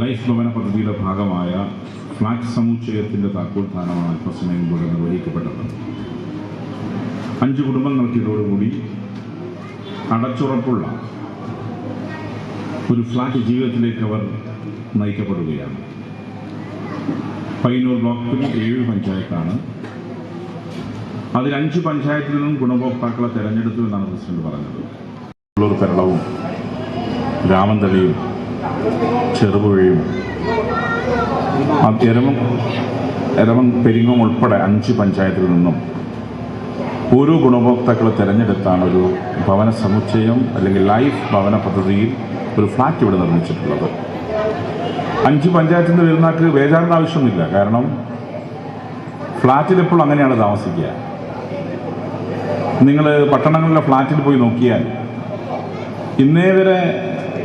Life ഭവന പദ്ധതിയുടെ ഭാഗമായ ഫ്ലാറ്റ് സമുച്ചയത്തിന്റെ താക്കോൽദാനമാണ് അല്പസമയം മുമ്പ് നിർവഹിക്കപ്പെട്ടത്. അഞ്ച് കുടുംബങ്ങൾക്ക് ഇതോടുകൂടി അടച്ചുറപ്പുള്ള ഒരു ഫ്ലാറ്റ് ജീവിതത്തിലേക്ക് അവർ നയിക്കപ്പെടുകയാണ്. പയ്യന്നൂർ ബ്ലോക്കിൽ ഏഴ് പഞ്ചായത്താണ്. അതിൽ അഞ്ച് പഞ്ചായത്തിൽ നിന്നും ഗുണഭോക്താക്കളെ തെരഞ്ഞെടുത്തു എന്നാണ് പ്രസിഡന്റ് പറഞ്ഞത്. ഉള്ളൂർ കേരളവും രാമന്തളിയും ചെറുപുഴയും എരമം എരമം പെരിങ്ങോം ഉൾപ്പെടെ അഞ്ച് പഞ്ചായത്തിൽ നിന്നും ഓരോ ഗുണഭോക്താക്കളെ തിരഞ്ഞെടുത്താണ് ഒരു ഭവന സമുച്ചയം അല്ലെങ്കിൽ ലൈഫ് ഭവന പദ്ധതിയിൽ ഒരു ഫ്ലാറ്റ് ഇവിടെ നിർമ്മിച്ചിട്ടുള്ളത്. അഞ്ച് പഞ്ചായത്തിൽ നിന്ന് വരുന്നവർക്ക് വേജാറിന് ആവശ്യമൊന്നുമില്ല. കാരണം ഫ്ലാറ്റിൽ ഇപ്പോൾ അങ്ങനെയാണ് താമസിക്കുക. നിങ്ങൾ പട്ടണങ്ങളിലെ ഫ്ലാറ്റിൽ പോയി നോക്കിയാൽ ഇന്നേ വരെ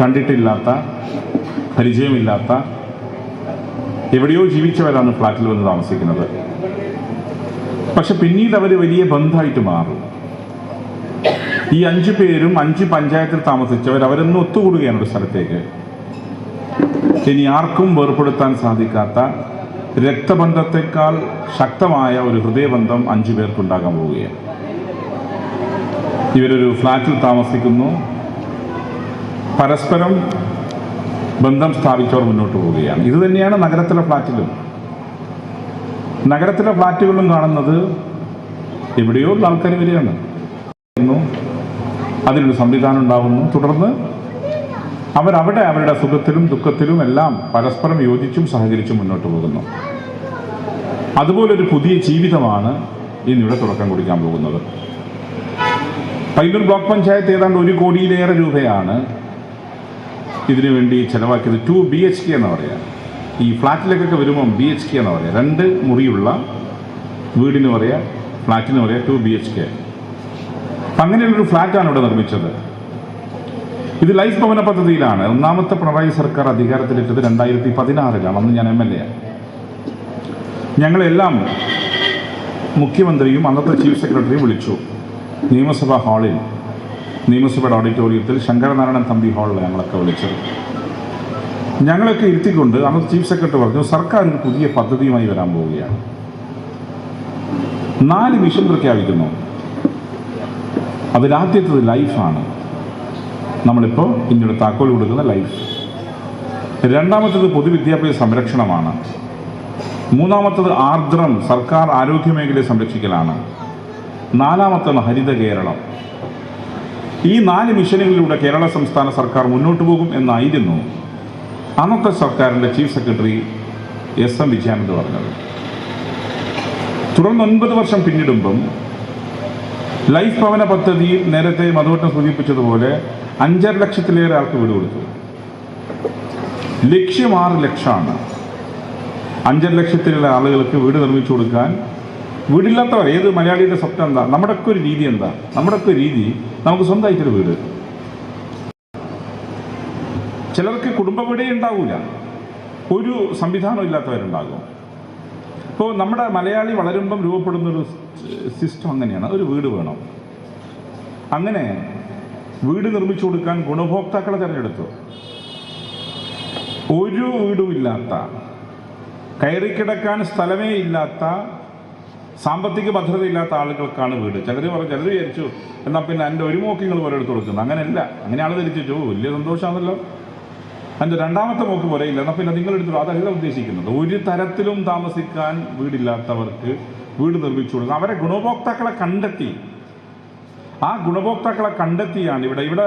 കണ്ടിട്ടില്ലാത്ത പരിചയമില്ലാത്ത എവിടെയോ ജീവിച്ചവരാണ് ഫ്ലാറ്റിൽ വന്ന് താമസിക്കുന്നത്. പക്ഷെ പിന്നീട് അവർ വലിയ ബന്ധമായിട്ട് മാറും. ഈ അഞ്ചു പേരും അഞ്ച് പഞ്ചായത്തിൽ താമസിച്ചവർ അവരൊന്ന് ഒത്തുകൂടുകയാണ് ഒരു സ്ഥലത്തേക്ക്. ഇനി ആർക്കും വേർപ്പെടുത്താൻ സാധിക്കാത്ത രക്തബന്ധത്തെക്കാൾ ശക്തമായ ഒരു ഹൃദയബന്ധം അഞ്ചു പേർക്കുണ്ടാകാൻ പോവുകയാണ്. ഇവരൊരു ഫ്ലാറ്റിൽ താമസിക്കുന്നു. പരസ്പരം ബന്ധം സ്ഥാപിച്ചവർ മുന്നോട്ട് പോവുകയാണ്. ഇത് തന്നെയാണ് നഗരത്തിലെ ഫ്ലാറ്റിലും. നഗരത്തിലെ ഫ്ലാറ്റുകളിലും കാണുന്നത് എവിടെയോ ഉള്ള ആൾക്കാർ വരികയാണ് അതിനൊരു സംവിധാനം ഉണ്ടാകുന്നു തുടർന്ന് അവരവിടെ അവരുടെ സുഖത്തിലും ദുഃഖത്തിലും എല്ലാം പരസ്പരം യോജിച്ചും സഹകരിച്ചും മുന്നോട്ട് പോകുന്നു. അതുപോലൊരു പുതിയ ജീവിതമാണ് ഇന്നിവിടെ തുടക്കം കുറിക്കാൻ പോകുന്നത്. പൈനൂർ ബ്ലോക്ക് പഞ്ചായത്ത് ഏതാണ്ട് ഒരു കോടിയിലേറെ രൂപയാണ് ഇതിനു വേണ്ടി ചെലവാക്കിയത് ടു ബി എച്ച് കെ എന്ന് പറയാം. ഈ ഫ്ലാറ്റിലേക്കൊക്കെ വരുമ്പം ബി എച്ച് കെ എന്ന് പറയാം. രണ്ട് മുറിയുള്ള വീടിന് പറയാം ഫ്ലാറ്റിന് പറയാം ടു ബി എച്ച് കെ അങ്ങനെയുള്ളൊരു ഫ്ലാറ്റാണ് ഇവിടെ നിർമ്മിച്ചത്. ഇത് ലൈഫ് ഭവന പദ്ധതിയിലാണ്. ഒന്നാമത്തെ പിണറായി സർക്കാർ അധികാരത്തിലിട്ടത് രണ്ടായിരത്തി പതിനാറിലാണ് അന്ന് ഞാൻ എം എൽ എ ഞങ്ങളെല്ലാം മുഖ്യമന്ത്രിയും അന്നത്തെ ചീഫ് സെക്രട്ടറിയും വിളിച്ചു. നിയമസഭാ ഹാളിൽ നിയമസഭയുടെ ഓഡിറ്റോറിയത്തിൽ ശങ്കരനാരായണൻ തമ്പി ഹാളിൽ ഞങ്ങളൊക്കെ വിളിച്ചത്. ഞങ്ങളൊക്കെ ഇരുത്തിക്കൊണ്ട് അന്ന് ചീഫ് സെക്രട്ടറി പറഞ്ഞു സർക്കാർ ഒരു പുതിയ പദ്ധതിയുമായി വരാൻ പോവുകയാണ്. നാല് മിഷൻ പ്രഖ്യാപിക്കുന്നു. അതിലാദ്യത്തത് ലൈഫാണ്. നമ്മളിപ്പോൾ ഇന്ത്യയുടെ താക്കോൽ കൊടുക്കുന്ന ലൈഫ്. രണ്ടാമത്തത് പൊതുവിദ്യാഭ്യാസ സംരക്ഷണമാണ്. മൂന്നാമത്തത് ആർദ്രം സർക്കാർ ആരോഗ്യ മേഖലയെ സംരക്ഷിക്കലാണ്. നാലാമത്തത് ഹരിത കേരളം. ഈ നാല് മിഷനുകളിലൂടെ കേരള സംസ്ഥാന സർക്കാർ മുന്നോട്ട് പോകും എന്നായിരുന്നു അന്നത്തെ സർക്കാരിന്റെ chief secretary S M Vijayanand പറഞ്ഞത്. തുടർന്ന് ഒൻപത് വർഷം പിന്നിടുമ്പം ലൈഫ് ഭവന പദ്ധതിയിൽ നേരത്തെ മധുവട്ടം സൂചിപ്പിച്ചതുപോലെ അഞ്ചര ലക്ഷത്തിലേറെ ആൾക്ക് വീട് കൊടുത്തു. ലക്ഷ്യം ആറ് ലക്ഷമാണ്. അഞ്ചര ലക്ഷത്തിലുള്ള ആളുകൾക്ക് വീട് നിർമ്മിച്ചു കൊടുക്കാൻ വീടില്ലാത്തവർ ഏത് മലയാളിയുടെ സ്വപ്നം എന്താ? നമ്മുടെയൊക്കെ ഒരു രീതി എന്താ? നമ്മുടെയൊക്കെ രീതി നമുക്ക് സ്വന്തമായിട്ടൊരു വീട്. ചിലർക്ക് കുടുംബ വീടേ ഉണ്ടാവില്ല ഒരു സംവിധാനം ഇല്ലാത്തവരുണ്ടാകും. ഇപ്പോൾ നമ്മുടെ മലയാളി വളരുമ്പം രൂപപ്പെടുന്നൊരു സിസ്റ്റം അങ്ങനെയാണ്. ഒരു വീട് വേണം. അങ്ങനെ വീട് നിർമ്മിച്ചു കൊടുക്കാൻ ഗുണഭോക്താക്കളെ തിരഞ്ഞെടുത്തു. ഒരു വീടുമില്ലാത്ത കയറിക്കിടക്കാൻ സ്ഥലമേ ഇല്ലാത്ത സാമ്പത്തിക ഭദ്രതയില്ലാത്ത ആളുകൾക്കാണ് വീട്. ചിലർ പറഞ്ഞു ചിലർ വിചാരിച്ചു എന്നാൽ പിന്നെ എന്റെ ഒരു മോക്ക് നിങ്ങൾ പോലെ എടുത്ത് കൊടുക്കുന്നു. അങ്ങനെയല്ല. അങ്ങനെ ആൾ ധരിച്ചു വലിയ സന്തോഷമാണല്ലോ. എന്റെ രണ്ടാമത്തെ മോക്ക് പോലെയില്ല. എന്നാൽ പിന്നെ നിങ്ങൾ എടുത്തു അതല്ല ഉദ്ദേശിക്കുന്നത്. ഒരു തരത്തിലും താമസിക്കാൻ വീടില്ലാത്തവർക്ക് വീട് നിർമ്മിച്ചു കൊടുക്കുക അവരെ ഗുണഭോക്താക്കളെ കണ്ടെത്തി. ആ ഗുണഭോക്താക്കളെ കണ്ടെത്തിയാണ് ഇവിടെ ഇവിടെ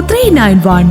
three nine one